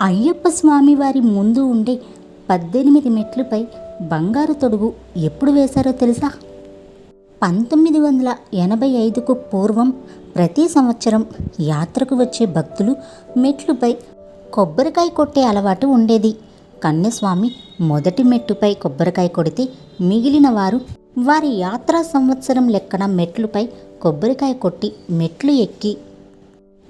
అయ్యప్ప స్వామి వారి ముందు ఉండే పద్దెనిమిది మెట్లుపై బంగారు తొడుగు ఎప్పుడు వేశారో తెలుసా? పంతొమ్మిది వందల ఎనభై ఐదుకు పూర్వం ప్రతి సంవత్సరం యాత్రకు వచ్చే భక్తులు మెట్లుపై కొబ్బరికాయ కొట్టే అలవాటు ఉండేది. కన్యస్వామి మొదటి మెట్టుపై కొబ్బరికాయ కొడితే మిగిలిన వారు వారి యాత్రా సంవత్సరం లెక్కన మెట్లుపై కొబ్బరికాయ కొట్టి మెట్లు ఎక్కి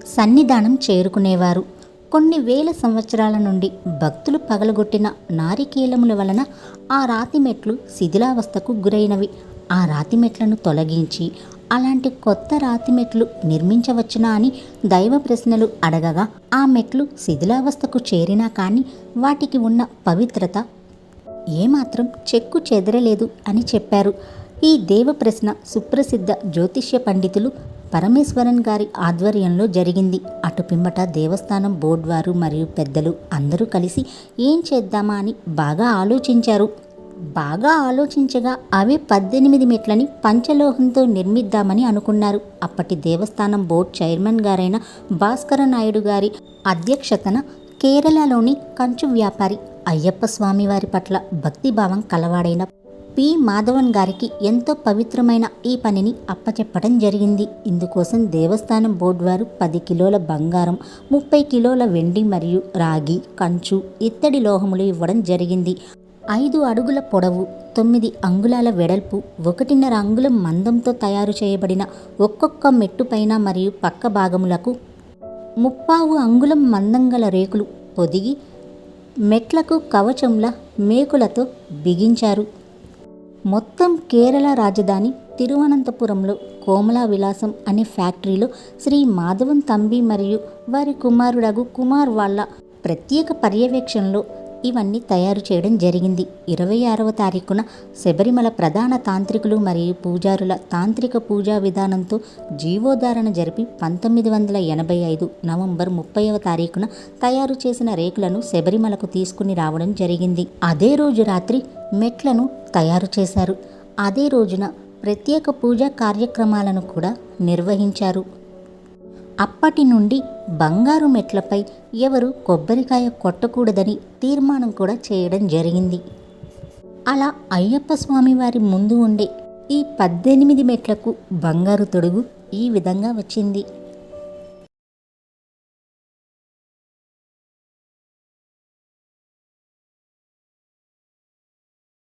సన్నిధానం చేరుకునేవారు. కొన్ని వేల సంవత్సరాల నుండి భక్తులు పగలగొట్టిన నారికేలముల వలన ఆ రాతి మెట్లు శిథిలావస్థకు గురైనవి. ఆ రాతి మెట్లను తొలగించి అలాంటి కొత్త రాతి మెట్లు నిర్మించవచ్చునా అని దైవ ప్రశ్నలు అడగగా ఆ మెట్లు శిథిలావస్థకు చేరినా కానీ వాటికి ఉన్న పవిత్రత ఏమాత్రం చెక్కు చెదరలేదు అని చెప్పారు. ఈ దేవ ప్రశ్న సుప్రసిద్ధ జ్యోతిష్య పండితులు పరమేశ్వరన్ గారి ఆధ్వర్యంలో జరిగింది. అటు పిమ్మట దేవస్థానం బోర్డు వారు మరియు పెద్దలు అందరూ కలిసి ఏం చేద్దామా అని బాగా ఆలోచించారు. బాగా ఆలోచించగా అవి పద్దెనిమిది మెట్లని పంచలోహంతో నిర్మిద్దామని అనుకున్నారు. అప్పటి దేవస్థానం బోర్డు చైర్మన్ గారైన భాస్కర నాయుడు గారి అధ్యక్షతన కేరళలోని కంచు వ్యాపారి అయ్యప్ప స్వామి వారి పట్ల భక్తిభావం కలవాడైన పి. మాధవన్ గారికి ఎంతో పవిత్రమైన ఈ పనిని అప్పచెప్పడం జరిగింది. ఇందుకోసం దేవస్థానం బోర్డు వారు పది కిలోల బంగారం ముప్పై కిలోల వెండి మరియు రాగి కంచు ఇత్తడి లోహములు ఇవ్వడం జరిగింది. ఐదు అడుగుల పొడవు తొమ్మిది అంగుళాల వెడల్పు ఒకటిన్నర అంగుళం మందంతో తయారు చేయబడిన ఒక్కొక్క మెట్టుపైన మరియు పక్క భాగములకు ముప్పావు అంగుళం మందంగల రేకులు పొదిగి మెట్లకు కవచంల మేకులతో బిగించారు. మొత్తం కేరళ రాజధాని తిరువనంతపురంలో కోమలా విలాసం అనే ఫ్యాక్టరీలో శ్రీ మాధవన్ తంబి మరియు వారి కుమారుడగు కుమార్ వాళ్ళ ప్రత్యేక పర్యవేక్షణలో ఇవన్నీ తయారు చేయడం జరిగింది. ఇరవై ఆరవ తారీఖున శబరిమల ప్రధాన తాంత్రికులు మరియు పూజారుల తాంత్రిక పూజా విధానంతో జీవోధారణ జరిపి పంతొమ్మిది వందల ఎనభై ఐదు నవంబర్ ముప్పైవ తారీఖున తయారు చేసిన రేకులను శబరిమలకు తీసుకుని రావడం జరిగింది. అదే రోజు రాత్రి మెట్లను తయారు చేశారు. అదే రోజున ప్రత్యేక పూజా కార్యక్రమాలను కూడా నిర్వహించారు. అప్పటి నుండి బంగారు మెట్లపై ఎవరు కొబ్బరికాయ కొట్టకూడదని తీర్మానం కూడా చేయడం జరిగింది. అలా అయ్యప్ప స్వామి వారి ముందు ఉండే ఈ పద్దెనిమిది మెట్లకు బంగారు తొడుగు ఈ విధంగా వచ్చింది.